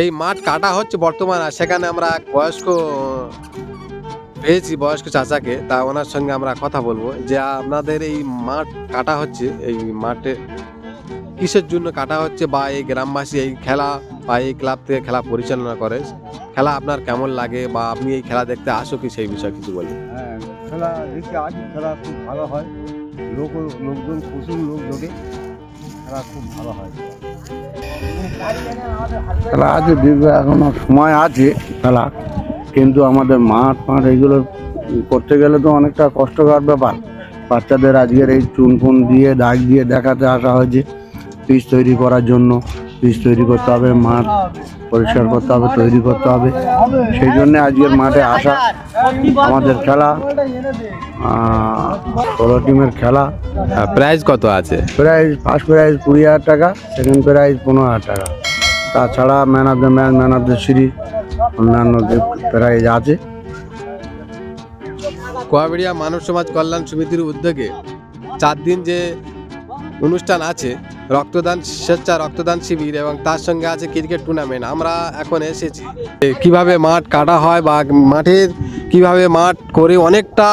এই মাঠ কাটা হচ্ছে বর্তমানে সেখানে আমরা বয়স্ক পেয়েছি, বয়স্ক চাচাকে, তা ওনার সঙ্গে আমরা কথা বলব। যে আপনাদের এই মাঠ কাটা হচ্ছে, এই মাঠে কিসের জন্য কাটা হচ্ছে, বা এই গ্রামবাসী এই খেলা, বা এই ক্লাব থেকে খেলা পরিচালনা করে, খেলা আপনার কেমন লাগে, বা আপনি এই খেলা দেখতে আসো কি, সেই বিষয়ে কিছু বলবেন হ্যাঁ খেলা দেখতে আজ খেলা খুব ভালো হয়। লোক, লোকজন, প্রচুর লোক জোটে, খেলা খুব ভালো হয়। খেলা আছে দীর্ঘ এখনও সময় আছে খেলা কিন্তু আমাদের মাঠ ফাঁট এইগুলো করতে গেলে তো অনেকটা কষ্টকর ব্যাপার। বাচ্চাদের আজকের এই চুন ফুন দিয়ে, দাগ দিয়ে দেখাতে আসা হয়েছে পিস তৈরি করার জন্য। পিচ তৈরি করতে হবে মাঠ পরিষ্কার করতে হবে তৈরি করতে হবে। সেই জন্যে আজকের মাঠে আসা আমাদের খেলা। ষোলো টিমের খেলা। প্রাইজ কত আছে? প্রাইজ ফার্স্ট প্রাইজ কুড়ি হাজার টাকা সেকেন্ড প্রাইজ পনেরো হাজার টাকা। তাছাড়া man of the match man of the series অন্যান্য যে প্রাইজ আছে। কোয়াবেড়িয়া মানব সমাজ কল্যাণ সমিতির উদ্যোগে চার দিন যে অনুষ্ঠান আছে রক্তদান, স্বেচ্ছা রক্তদান শিবির এবং তার সঙ্গে আছে ক্রিকেট টুর্নামেন্ট আমরা এখন এসেছি। কীভাবে মাঠ কাটা হয় বা মাঠের কীভাবে মাঠ করে অনেকটা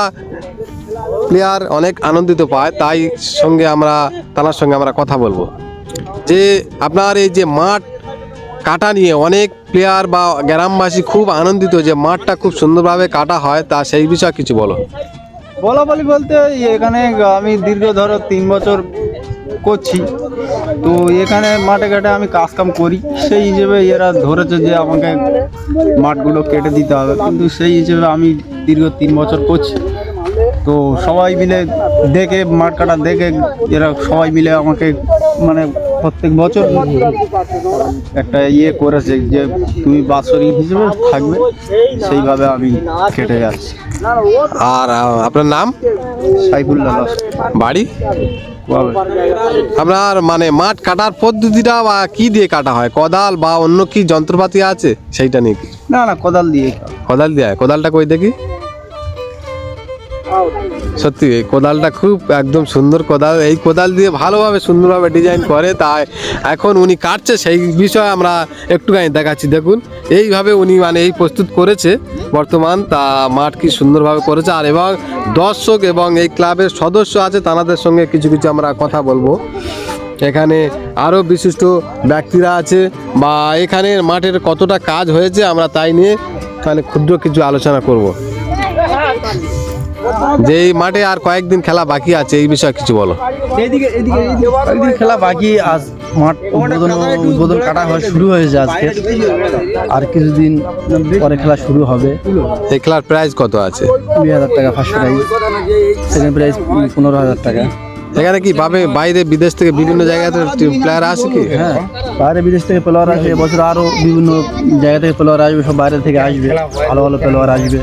প্লেয়ার অনেক আনন্দিত পায়, তাই সঙ্গে আমরা, তার সঙ্গে আমরা কথা বলব। যে আপনার এই যে মাঠ কাটা নিয়ে অনেক প্লেয়ার বা গ্রামবাসী খুব আনন্দিত যে মাঠটা খুব সুন্দরভাবে কাটা হয়, তা সেই বিষয়ে কিছু বলো। বলা বলি বলতে এখানে আমি দীর্ঘ ধরো তিন বছর করছি। তো এখানে মাঠে ঘাটে আমি কাজ কাম করি। সেই হিসেবে এরা ধরেছে যে আমাকে মাঠগুলো কেটে দিতে হবে। কিন্তু সেই হিসেবে আমি দীর্ঘ তিন বছর করছি। তো সবাই মিলে দেখে মাঠ কাটা দেখে এরা সবাই মিলে আমাকে মানে প্রত্যেক বছর একটা ইয়ে করেছে যে তুমি বাৎসরিক হিসেবে থাকবে। সেইভাবে আমি কেটে যাচ্ছি। আর আপনার নাম? সাইফুল্লাহ। বাড়ি? আপনার মানে মাঠ কাটার পদ্ধতিটা বা কি দিয়ে কাটা হয়? কোদাল বা অন্য কি যন্ত্রপাতি আছে? সেইটা নিয়ে? না না কোদাল দিয়ে কোদাল দিয়ে হয়? কোদালটা কই দেখি? সত্যি, এই কোদালটা খুব একদম সুন্দর কোদাল। এই কোদাল দিয়ে ভালোভাবে সুন্দরভাবে ডিজাইন করে, তাই এখন উনি কাটছে, সেই বিষয়ে আমরা একটুখানি দেখাচ্ছি। দেখুন, এইভাবে উনি মানে এই প্রস্তুত করেছে বর্তমান, তা মাঠ কি সুন্দরভাবে করেছে। আর এবং দর্শক এবং এই ক্লাবের সদস্য আছে, তাদের সঙ্গে কিছু কিছু আমরা কথা বলব। এখানে আরও বিশিষ্ট ব্যক্তিরা আছে, বা এখানে মাঠের কতটা কাজ হয়েছে আমরা তাই নিয়ে মানে ক্ষুদ্র কিছু আলোচনা করব। যে এই মাঠে আর কয়েকদিন খেলা বাকি আছে এই বিষয়ে কিছু বলো। কয়েকদিন খেলা বাকি আজ মাঠ উদ্বোধন উদ্বোধন কাটা হয়ে শুরু হয়েছে আজকে। আর কিছুদিন পরে খেলা শুরু হবে। এই খেলার প্রাইস কত আছে? কুড়ি হাজার টাকা ফার্স্ট প্রাইজ সেকেন্ড প্রাইজ পনেরো হাজার টাকা। এখানে কি ভাবে বাইরে বিদেশ থেকে বিভিন্ন জায়গাতে প্লেয়ার আসে কি? হ্যাঁ বাইরে বিদেশ থেকে প্লেয়ার আসবে এবছর আরও বিভিন্ন জায়গা থেকে প্লেয়ার আসবে সব বাইরে থেকে আসবে ভালো ভালো প্লেয়ার আসবে।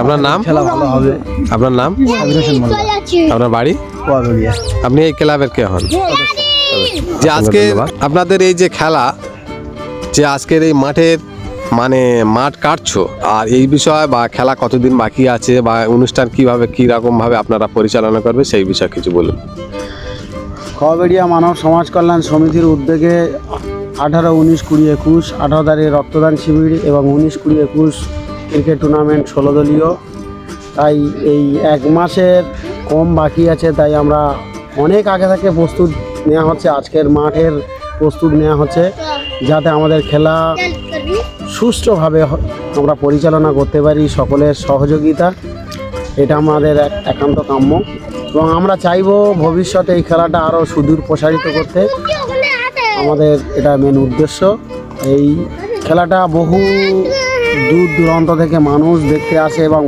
আপনার নাম? খেলা ভালো হবে। আপনার নাম? আপনার বাড়ি? আপনি এই ক্লাবের কে হন? যে আজকে আপনাদের এই যে খেলা যে আজকের এই মাঠের মানে মাঠ কাটছো আর এই বিষয়ে বা খেলা কতদিন বাকি আছে বা অনুষ্ঠান কীভাবে কি রকম ভাবে আপনারা পরিচালনা করবে সেই বিষয়ে কিছু বলুন। খবেড়িয়া মানব সমাজ কল্যাণ সমিতির উদ্যোগে আঠারো উনিশ কুড়ি একুশ আঠারো তারিখে রক্তদান শিবির এবং উনিশ কুড়ি একুশ ক্রিকেট টুর্নামেন্ট ষোলো দলীয়। তাই এই এক মাসের কম বাকি আছে, তাই আমরা অনেক আগে থেকে প্রস্তুত নেওয়া হচ্ছে, আজকের মাঠের প্রস্তুত নেওয়া হচ্ছে, যাতে আমাদের খেলা সুষ্ঠুভাবে আমরা পরিচালনা করতে পারি সকলের সহযোগিতা। এটা আমাদের এক- একান্ত কাম্য। এবং আমরা চাইব ভবিষ্যতে এই খেলাটা আরও সুদূর প্রসারিত করতে। আমাদের এটা মেন উদ্দেশ্য। এই খেলাটা বহু দূর দূরান্ত থেকে মানুষ দেখতে আসে এবং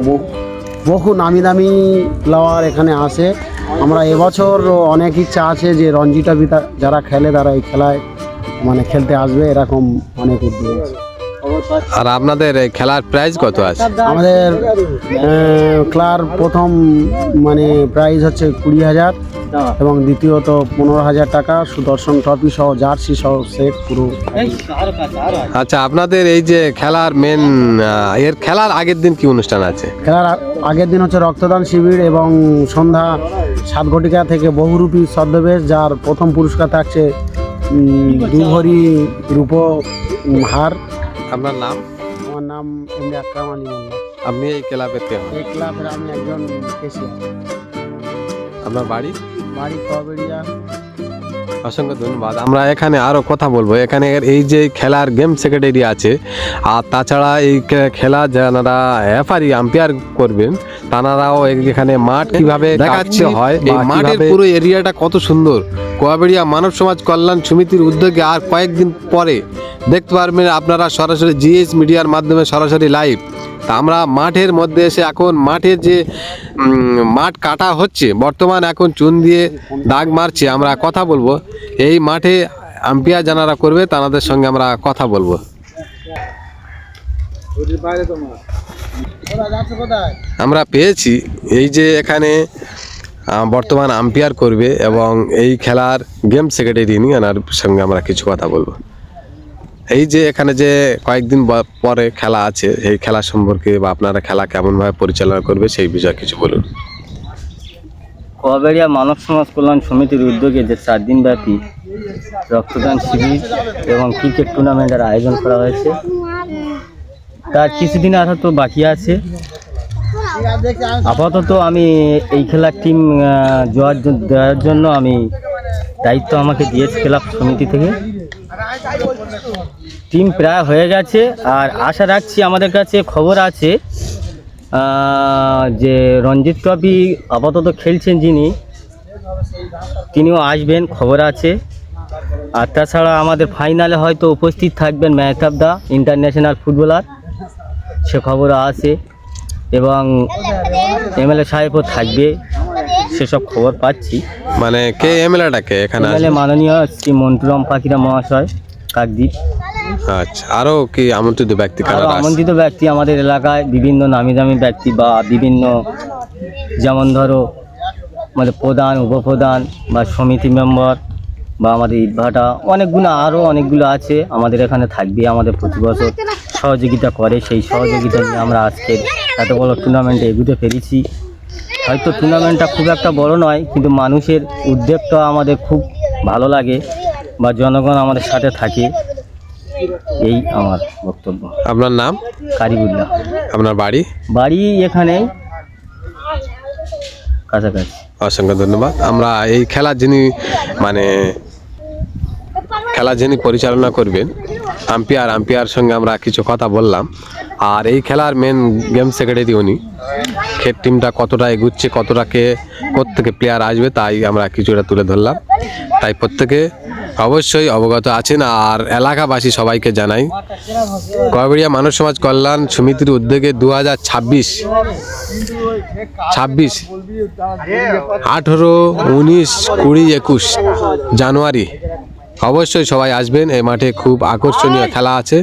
বহু নামি দামি প্লেয়ার এখানে আসে। আমরা এবছর অনেক ইচ্ছা আছে যে রঞ্জি ট্রফি যারা খেলে তারা এই খেলায় মানে খেলতে আসবে, এরকম অনেক উদ্যোগ আছে। আর আপনাদের এই খেলার প্রাইজ কত আছে? আমাদের ক্লার প্রথম মানে প্রাইজ হচ্ছে কুড়ি হাজার এবং দ্বিতীয়ত পনেরো হাজার টাকা সুদর্শন ট্রফি সহ জার্সি সহ সেট পুরো আচ্ছা আপনাদের এই যে খেলার মেন এর খেলার আগের দিন কি অনুষ্ঠান আছে? খেলার আগের দিন হচ্ছে রক্তদান শিবির এবং সন্ধ্যা সাত ঘটিকা থেকে বহুরূপী ছদ্মবেশ যার প্রথম পুরস্কার থাকছে উম, দু ভরি রূপো হার। আপনার নাম? আমার নাম এমনি আকরাম আলী মোল্লা। আপনি এই ক্লাবের কে হন? এই ক্লাবের আমি একজন কেশিয়ার আপনার বাড়ি? বাড়ি কবেরিয়া অসংখ্য ধন্যবাদ। আমরা এখানে আরও কথা বলব। এখানে এই যে খেলার গেম সেক্রেটারি আছে আর তাছাড়া এই খেলা যারা এফআরি আম্পায়ার করবেন তানারাও এখানে মাঠ কীভাবে দেখাচ্ছে হয় এই মাঠের পুরো এরিয়াটা কত সুন্দর। কোয়াবেড়িয়া মানব সমাজ কল্যাণ সমিতির উদ্যোগে আর কয়েকদিন পরে দেখতে পারবেন আপনারা সরাসরি জিএস মিডিয়ার মাধ্যমে সরাসরি লাইভ। তা আমরা মাঠের মধ্যে এসে এখন মাঠের যে মাঠ কাটা হচ্ছে বর্তমান এখন চুন দিয়ে দাগ মারছে আমরা কথা বলব। এই মাঠে আম্পিয়ার যারা করবে তাদের সঙ্গে আমরা কথা বলব। আমরা পেয়েছি। এই যে এখানে বর্তমান আম্পায়ার করবে এবং এই খেলার গেম সেক্রেটারি নিয়ে সঙ্গে আমরা কিছু কথা বলব। এই যে এখানে যে কয়েকদিন পরে খেলা আছে, এই খেলা সম্পর্কে বা আপনারা খেলা কেমনভাবে পরিচালনা করবে সেই বিষয়ে কিছু বলুন। কোয়াবেড়িয়া মানব সমাজ কল্যাণ সমিতির উদ্যোগে যে চার দিনব্যাপী রক্তদান শিবির এবং ক্রিকেট টুর্নামেন্টের আয়োজন করা হয়েছে তার কিছুদিন আর হয়তো বাকি আছে। আপাতত আমি এই খেলার টিম জোয়ার দেওয়ার জন্য আমি দায়িত্ব আমাকে দিয়েছে ক্লাব সমিতি থেকে। টিম প্রায় হয়ে গেছে আর আশা রাখছি আমাদের কাছে খবর আছে যে রঞ্জিত ট্রফি আপাতত খেলছেন যিনি, তিনিও আসবেন, খবর আছে। আর তাছাড়া আমাদের ফাইনালে হয়তো উপস্থিত থাকবেন মেহতাব দা ইন্টারন্যাশনাল ফুটবলার সে খবর আছে এবং এমএলএ সাহেবও থাকবে সেসব খবর পাচ্ছি। মানে কে এমএলএটাকে এখানে এমএলএ? মাননীয় শ্রী মন্টুরাম পাখিরা মহাশয় কাকদ্বীপ। আচ্ছা আরও কি আমন্ত্রিত ব্যক্তি আরও আমন্ত্রিত ব্যক্তি আমাদের এলাকায় বিভিন্ন নামি দামি ব্যক্তি বা বিভিন্ন যেমন ধরো আমাদের প্রধান উপপ্রধান বা সমিতি মেম্বার বা আমাদের ইটভাটা অনেকগুলো আরও অনেকগুলো আছে আমাদের এখানে থাকবে আমাদের প্রতি বছর। সহযোগিতা করে সেই সহযোগিতা নিয়ে আমরা আজকে এত বড় টুর্নামেন্টে এগুতে পেরেছি। হয়তো টুর্নামেন্টটা খুব একটা বড় নয় কিন্তু মানুষের উদ্যোগটা আমাদের খুব ভালো লাগে বা জনগণ আমাদের সাথে থাকে। এই আমার বক্তব্য। আপনার নাম? কারিবুল্লাহ আপনার বাড়ি? বাড়ি এখানে কাছাকাছি। অসংখ্য ধন্যবাদ। আমরা এই খেলা যিনি মানে খেলা যিনি পরিচালনা করবেন, আম্পিয়ার, আম্পায়ার সঙ্গে আমরা কিছু কথা বললাম। আর এই খেলার মেন গেম সেক্রেটারি উনি। খের টিমটা কতটা এগুচ্ছে, কতটা কে থেকে প্লেয়ার আসবে, তাই আমরা কিছুটা তুলে ধরলাম। তাই প্রত্যেকে অবশ্যই অবগত আছেন। আর এলাকাবাসী সবাইকে জানাই কয়বড়িয়া মানব সমাজ কল্যাণ সমিতির উদ্যোগে দু হাজার ছাব্বিশ ছাব্বিশ, আঠেরো, উনিশ, কুড়ি, একুশ জানুয়ারি অবশ্যই সবাই আসবেন এই মাঠে খুব আকর্ষণীয় খেলা আছে।